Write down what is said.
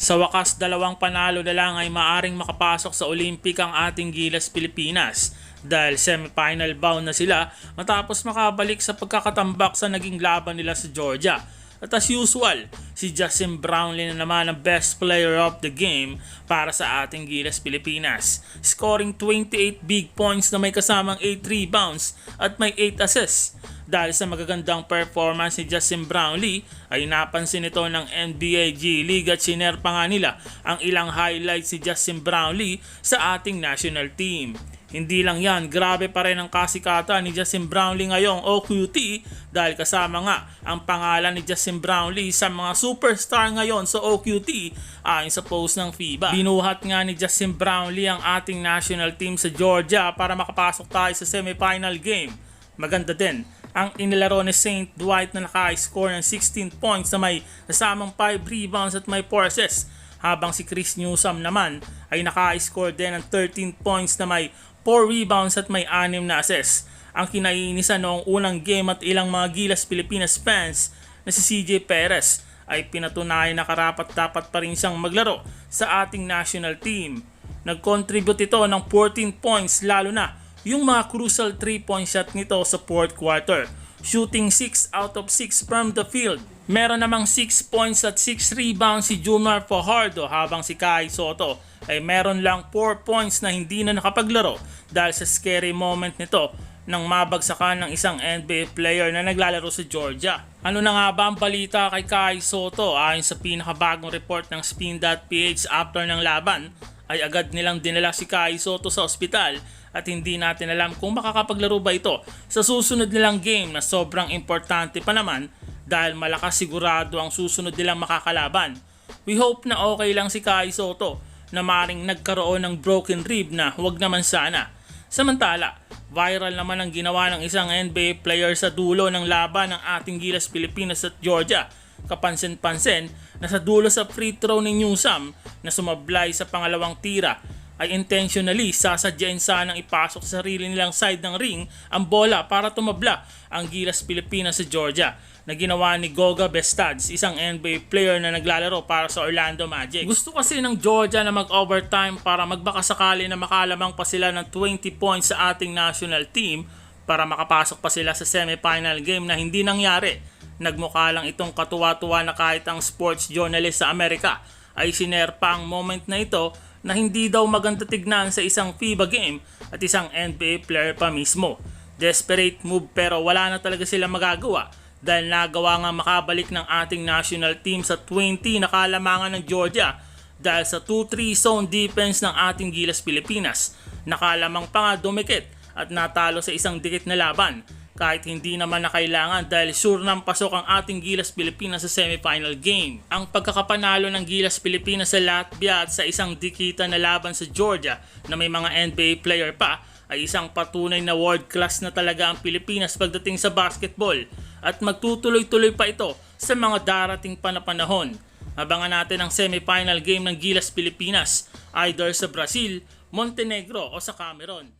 Sa wakas, dalawang panalo na lang ay maaring makapasok sa Olympic ang ating Gilas Pilipinas dahil semifinal bound na sila matapos makabalik sa pagkakatambak sa naging laban nila sa Georgia. At as usual, si Justin Brownlee na naman ang best player of the game para sa ating Gilas Pilipinas. Scoring 28 big points na may kasamang 8 rebounds at may 8 assists. Dahil sa magagandang performance ni Justin Brownlee ay napansin ito ng NBA G League at sinerpa nga nila ang ilang highlights ni Justin Brownlee sa ating national team. Hindi lang yan, grabe pa rin ang kasikatan ni Justin Brownlee ngayong OQT dahil kasama nga ang pangalan ni Justin Brownlee sa mga superstar ngayon sa OQT ayon sa post ng FIBA. Binuhat nga ni Justin Brownlee ang ating national team sa Georgia para makapasok tayo sa semifinal game. Maganda din ang inilaro ni St. Dwight na naka-score ng 16 points na may kasamang 5 rebounds at may 4 assists habang si Chris Newsom naman ay naka-score din ng 13 points na may 4 rebounds at may 6 na assists. Ang kinainisan noong unang game at ilang mga Gilas Pilipinas fans na si CJ Perez ay pinatunayan na karapat dapat pa rin siyang maglaro sa ating national team. Nag-contribute ito ng 14 points lalo na yung mga crucial 3-point shot nito sa fourth quarter. Shooting 6 out of 6 from the field. Meron namang 6 points at 6 rebounds si Jumar Fajardo habang si Kai Soto ay meron lang 4 points na hindi na nakapaglaro dahil sa scary moment nito nang mabagsakan ng isang NBA player na naglalaro sa Georgia. Ano na nga ba ang balita kay Kai Soto? Ayon sa pinakabagong report ng Spin.ph after ng laban, ay agad nilang dinala si Kai Soto sa ospital at hindi natin alam kung makakapaglaro ba ito sa susunod nilang game na sobrang importante pa naman dahil malakas sigurado ang susunod nilang makakalaban. We hope na okay lang si Kai Soto na maring nagkaroon ng broken rib na huwag naman sana. Samantala, viral naman ang ginawa ng isang NBA player sa dulo ng laban ng ating Gilas Pilipinas at Georgia. Kapansin-pansin na sa dulo sa free throw ni Newsam na sumablay sa pangalawang tira ay intentionally sasadyain sanang ipasok sa sarili nilang side ng ring ang bola para tumabla ang Gilas Pilipinas sa Georgia na ginawa ni Goga Bestads, isang NBA player na naglalaro para sa Orlando Magic. Gusto kasi ng Georgia na mag-overtime para magbakasakali na makalamang pa sila ng 20 points sa ating national team para makapasok pa sila sa semifinal game na hindi nangyari. Nagmukha lang itong katuwa-tuwa na kahit ang sports journalist sa Amerika ay sinerpa ang moment na ito na hindi daw maganda tignan sa isang FIBA game at isang NBA player pa mismo. Desperate move pero wala na talaga sila magagawa dahil nagawa nga makabalik ng ating national team sa 20 na kalamangan ng Georgia dahil sa 2-3 zone defense ng ating Gilas Pilipinas. Nakalamang pa nga dumikit at natalo sa isang dikit na laban kahit hindi naman na kailangan dahil sure nang pasok ang ating Gilas Pilipinas sa semifinal game. Ang pagkakapanalo ng Gilas Pilipinas sa Latvia at sa isang dikita na laban sa Georgia na may mga NBA player pa ay isang patunay na world class na talaga ang Pilipinas pagdating sa basketball at magtutuloy-tuloy pa ito sa mga darating pa na panahon. Abangan natin ang semifinal game ng Gilas Pilipinas either sa Brazil, Montenegro o sa Cameron.